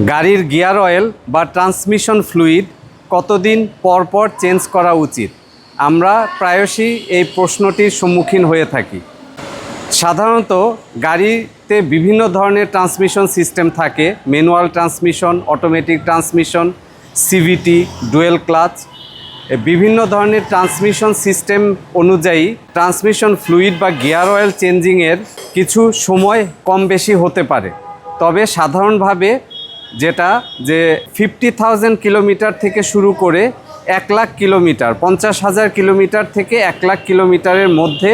গাড়ির gear oil বা transmission fluid কতদিন পর পর চেঞ্জ করা উচিত? আমরা প্রায়শই এই প্রশ্নটির সম্মুখীন হয়ে থাকি। সাধারণত গাড়িতে বিভিন্ন ধরনের ট্রান্সমিশন সিস্টেম থাকে, manual transmission, automatic transmission CVT dual clutch. বিভিন্ন ধরনের ট্রান্সমিশন সিস্টেম অনুযায়ী ট্রান্সমিশন ফ্লুইড বা গিয়ার অয়েল চেঞ্জিংয়ের কিছু সময় কম বেশি হতে পারে। তবে সাধারণভাবে যেটা যে ফিফটি থাউজেন্ড কিলোমিটার থেকে শুরু করে এক লাখ কিলোমিটার পঞ্চাশ হাজার কিলোমিটার থেকে এক লাখ কিলোমিটারের মধ্যে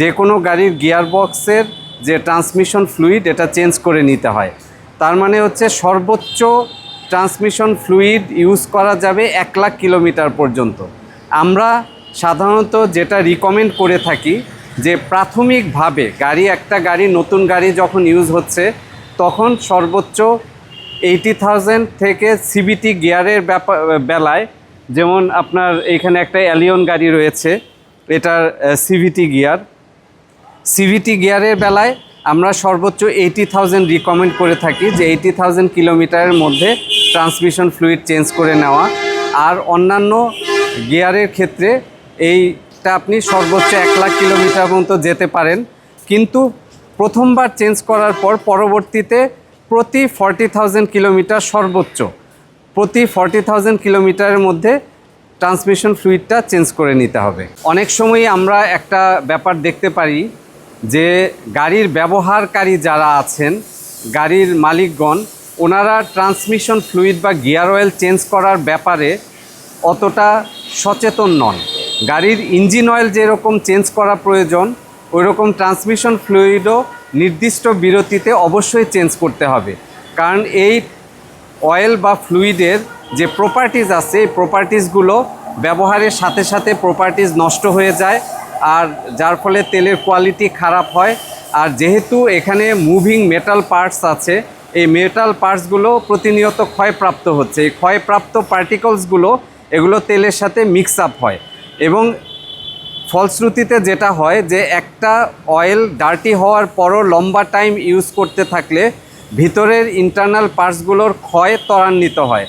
যে কোনো গাড়ির গিয়ার বক্সের যে ট্রান্সমিশন ফ্লুইড এটা চেঞ্জ করে নিতে হয়। তার মানে হচ্ছে সর্বোচ্চ ট্রান্সমিশন ফ্লুইড ইউজ করা যাবে এক লাখ কিলোমিটার পর্যন্ত। আমরা সাধারণত যেটা রিকমেন্ড করে থাকি যে প্রাথমিকভাবে গাড়ি, একটা গাড়ি, নতুন গাড়ি যখন ইউজ হচ্ছে, তখন সর্বোচ্চ এইটি থাউজেন্ড থেকে সিবিটি গিয়ারের ব্যাপার বেলায়, যেমন আপনার এখানে একটা অ্যালিয়ন গাড়ি রয়েছে, এটার সিভিটি গিয়ার সিভিটি গিয়ারের বেলায় আমরা সর্বোচ্চ এইটি থাউজেন্ড রিকমেন্ড করে থাকি যে এইটি থাউজেন্ড কিলোমিটারের মধ্যে ট্রান্সমিশন ফ্লুইড চেঞ্জ করে নেওয়া। আর অন্যান্য গিয়ারের ক্ষেত্রে এইটা আপনি সর্বোচ্চ এক লাখ কিলোমিটার পর্যন্ত যেতে পারেন। কিন্তু প্রথমবার চেঞ্জ করার পর পরবর্তীতে প্রতি ফর্টি থাউজেন্ড কিলোমিটার সর্বোচ্চ। প্রতি ফর্টি থাউজেন্ড কিলোমিটারের মধ্যে ট্রান্সমিশন ফ্লুইডটা চেঞ্জ করে নিতে হবে। অনেক সময়ই আমরা একটা ব্যাপার দেখতে পারি যে গাড়ির ব্যবহারকারী যারা আছেন, গাড়ির মালিকগণ, ওনারা ট্রান্সমিশন ফ্লুইড বা গিয়ার অয়েল চেঞ্জ করার ব্যাপারে অতটা সচেতন নন। গাড়ির ইঞ্জিন অয়েল যেরকম চেঞ্জ করা প্রয়োজন ওই রকম ট্রান্সমিশন ফ্লুইডও নির্দিষ্ট বিরতিতে অবশ্যই চেঞ্জ করতে হবে। কারণ এই অয়েল বা ফ্লুইডের যে প্রপার্টিজ আছে, এই প্রপার্টিজগুলো ব্যবহারের সাথে সাথে প্রপার্টিজ নষ্ট হয়ে যায় আর যার ফলে তেলের কোয়ালিটি খারাপ হয়। আর যেহেতু এখানে মুভিং মেটাল পার্টস আছে, এই মেটাল পার্টসগুলো প্রতিনিয়ত ক্ষয়প্রাপ্ত হচ্ছে। এই ক্ষয়প্রাপ্ত পার্টিকলসগুলো এগুলো তেলের সাথে মিক্স আপ হয়। এবং ফলশ্রুতিতে যেটা হয় যে একটা অয়েল ডার্টি হওয়ার পরও লম্বা টাইম ইউজ করতে থাকলে ভিতরের ইন্টারনাল পার্টসগুলোর ক্ষয় ত্বরান্বিত হয়।